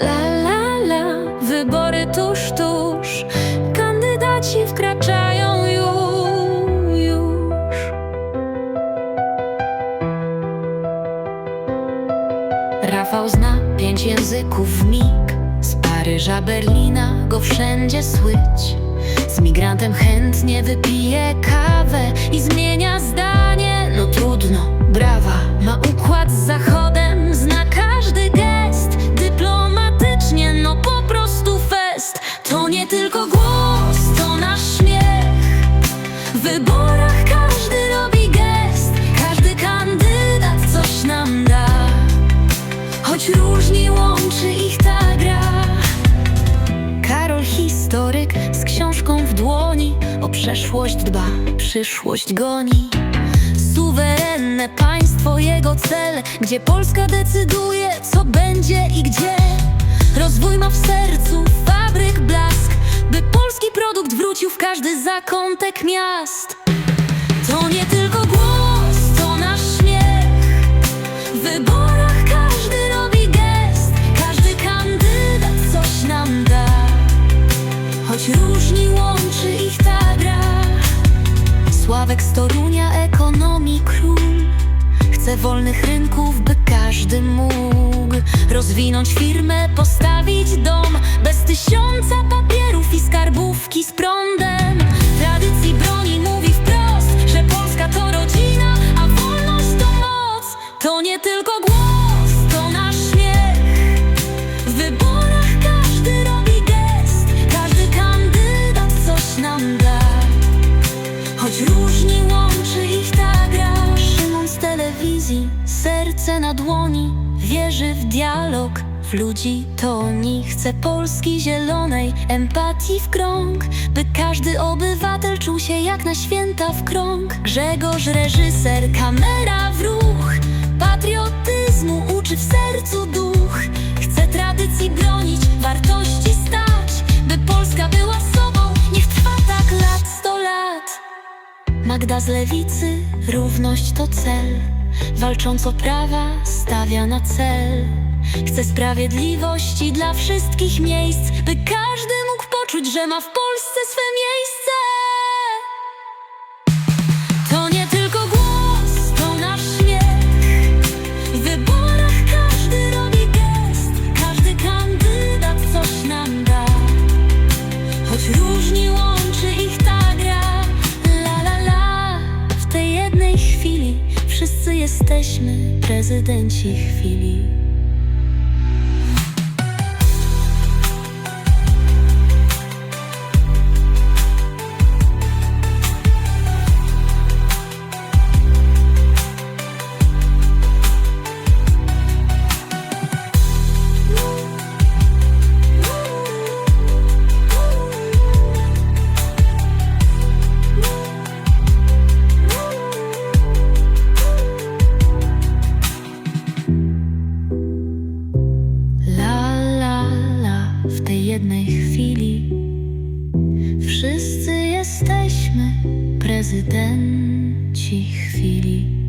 La la la, wybory tuż, tuż. Kandydaci wkraczają już, już. Rafał zna pięć języków w mig Z Paryża, Berlina go wszędzie słyć Z migrantem chętnie wypije kawę I zmienia zdanie, no trudno, brawa Ma układ z przeszłość dba, przyszłość goni. Suwerenne państwo jego cel, gdzie Polska decyduje, co będzie i gdzie. Rozwój ma w sercu fabryk blask, by polski produkt wrócił w każdy zakątek miast. To nie tylko głos, to nasz śmiech. W wyborach każdy robi gest, każdy kandydat coś nam da. Choć różni łączy ich. Sławek z Torunia, ekonomii król. Chce wolnych rynków, by każdy mógł rozwinąć firmę, postawić dom bez tysiąca papierów i skarbówki z różni łączy ich ta gra. Szymon z telewizji, serce na dłoni. Wierzy w dialog, w ludzi to oni Chce Polski zielonej, empatii w krąg. By każdy obywatel czuł się jak na święta w krąg. Grzegorz reżyser, kamera w ruch. Patriotyzmu uczy w sercu Magda z lewicy, równość to cel. Walcząc o prawa, stawia na cel. Chce sprawiedliwości dla wszystkich miejsc, by każdy mógł poczuć, że ma w Polsce swe miejsce. To nie tylko głos, to nasz śmiech. W wyborach każdy robi gest, każdy kandydat coś nam da. Choć różni Wszyscy jesteśmy prezydenci chwili prezydenci chwili